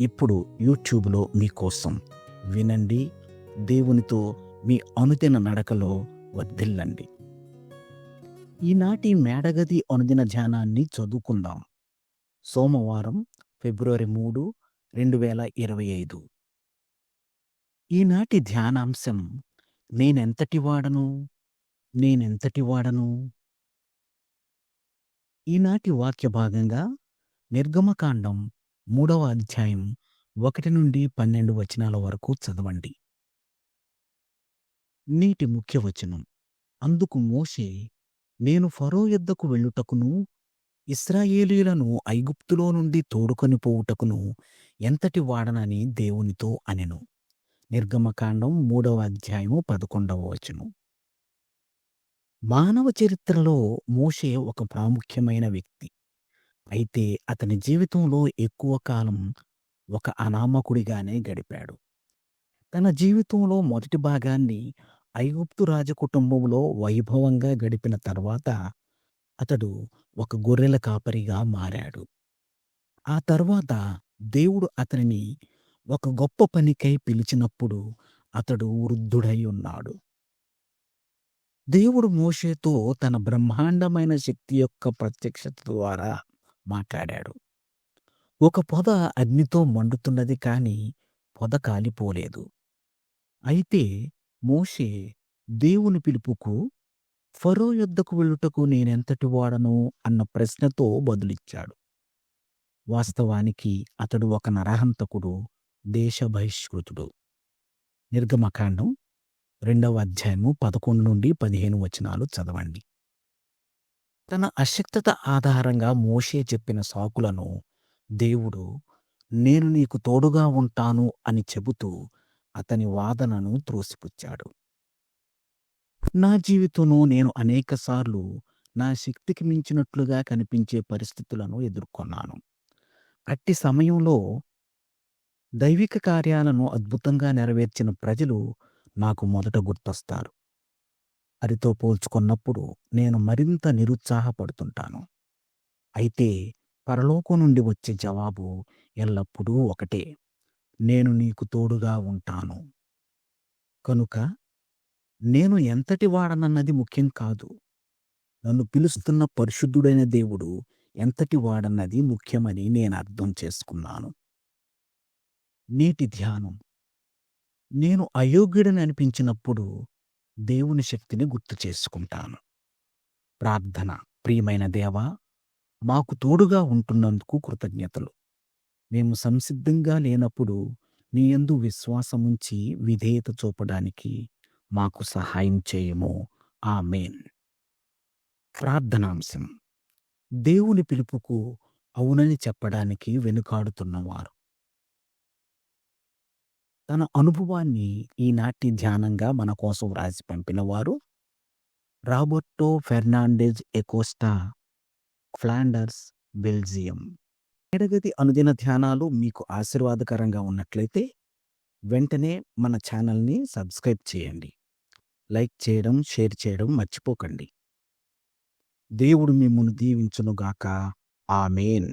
ఇప్పుడు యూట్యూబ్లో మీకోసం వినండి దేవునితో మీ అనుదిన నడకలో వర్ధిల్లండి. ఈనాటి మేడగది అనుదిన ధ్యానాన్ని చదువుకుందాం. సోమవారం ఫిబ్రవరి మూడు రెండు వేల ఇరవై ఐదు. ఈనాటి ధ్యానాంశం నేనెంతటి వాడను? నేనెంతటి వాడను? ఈనాటి వాక్య భాగంగా నిర్గమకాండం మూడవ అధ్యాయం ఒకటి నుండి పన్నెండు వచనాల వరకు చదవండి. నీటి ముఖ్య వచనం. అందుకు మోషే నేను ఫరో యొద్దకు వెళ్ళుటకును ఇస్రాయేలీలను ఐగుప్తులో నుండి తోడుకొని పోవుటకును ఎంతటి వాడనని దేవునితో అనెను. నిర్గమకాండం మూడవ అధ్యాయము పదకొండవ వచనం. మానవ చరిత్రలో మోషే ఒక ప్రాముఖ్యమైన వ్యక్తి. అయితే అతని జీవితంలో ఎక్కువ కాలం ఒక అనామకుడిగానే గడిపాడు. తన జీవితంలో మొదటి భాగాన్ని ఐగుప్తు రాజకుటుంబంలో వైభవంగా గడిపిన తర్వాత అతడు ఒక గొర్రెల కాపరిగా మారాడు. ఆ తర్వాత దేవుడు అతనిని ఒక గొప్ప పనికై పిలిచినప్పుడు అతడు వృద్ధుడై ఉన్నాడు. దేవుడు మోషేతో తన బ్రహ్మాండమైన శక్తి యొక్క ప్రత్యక్షత ద్వారా మాట్లాడాడు. ఒక పొద అగ్నితో మండుతున్నది కాని పొద కాలిపోలేదు. అయితే మోషే దేవుని పిలుపుకు ఫరో యొద్దకు వెళ్ళుటకు నేనెంతటి వాడను అన్న ప్రశ్నతో బదులిచ్చాడు. వాస్తవానికి అతడు ఒక నరహంతకుడు దేశ బహిష్కృతుడు నిర్గమకాండం రెండవ అధ్యాయము పదకొండు నుండి పదిహేను వచనాలు చదవండి. తన అశక్తత ఆధారంగా మోషే చెప్పిన సాకులను దేవుడు నేను నీకు తోడుగా ఉంటాను అని చెబుతూ అతని వాదనను త్రోసిపుచ్చాడు. నా జీవితంలో నేను అనేకసార్లు నా శక్తికి మించినట్లుగా కనిపించే పరిస్థితులను ఎదుర్కొన్నాను. అట్టి సమయంలో దైవిక కార్యాలను అద్భుతంగా నెరవేర్చిన ప్రజలు నాకు మొదట గుర్తొస్తారు. అరితో పోల్చుకున్నప్పుడు నేను మరింత నిరుత్సాహపడుతుంటాను. అయితే పరలోకం నుండి వచ్చే జవాబు ఎల్లప్పుడూ ఒకటే. నేను నీకు తోడుగా ఉంటాను. కనుక నేను ఎంతటి వాడనన్నది ముఖ్యం కాదు. నన్ను పిలుస్తున్న పరిశుద్ధుడైన దేవుడు ఎంతటి వాడన్నది ముఖ్యమని నేను అర్థం చేసుకున్నాను. నీటి ధ్యానం. నేను అయోగ్యుడని అనిపించినప్పుడు దేవుని శక్తిని గుర్తు చేసుకుంటాను. ప్రార్థన. ప్రియమైన దేవా మాకు తోడుగా ఉంటున్నందుకు కృతజ్ఞతలు. మేము సంసిద్ధంగా లేనప్పుడు నీ యందు విశ్వాసముంచి విధేయత చూపడానికి మాకు సహాయం చేయము. మేన్ ప్రార్థనాంశం. దేవుని పిలుపుకు అవునని చెప్పడానికి వెనుకాడుతున్నవారు. తన అనుభవాన్ని ఈనాటి ధ్యానంగా మన కోసం వ్రాసి పంపినవారు Roberto Fernandez Acosta Flanders Belgium. ఎడగది అనుదిన ధ్యానాలు మీకు ఆశీర్వాదకరంగా ఉన్నట్లయితే వెంటనే మన ఛానల్ని సబ్స్క్రైబ్ చేయండి. లైక్ చేయడం షేర్ చేయడం మర్చిపోకండి. దేవుడు మిమ్మల్ని దీవించునుగాక. ఆమెన్.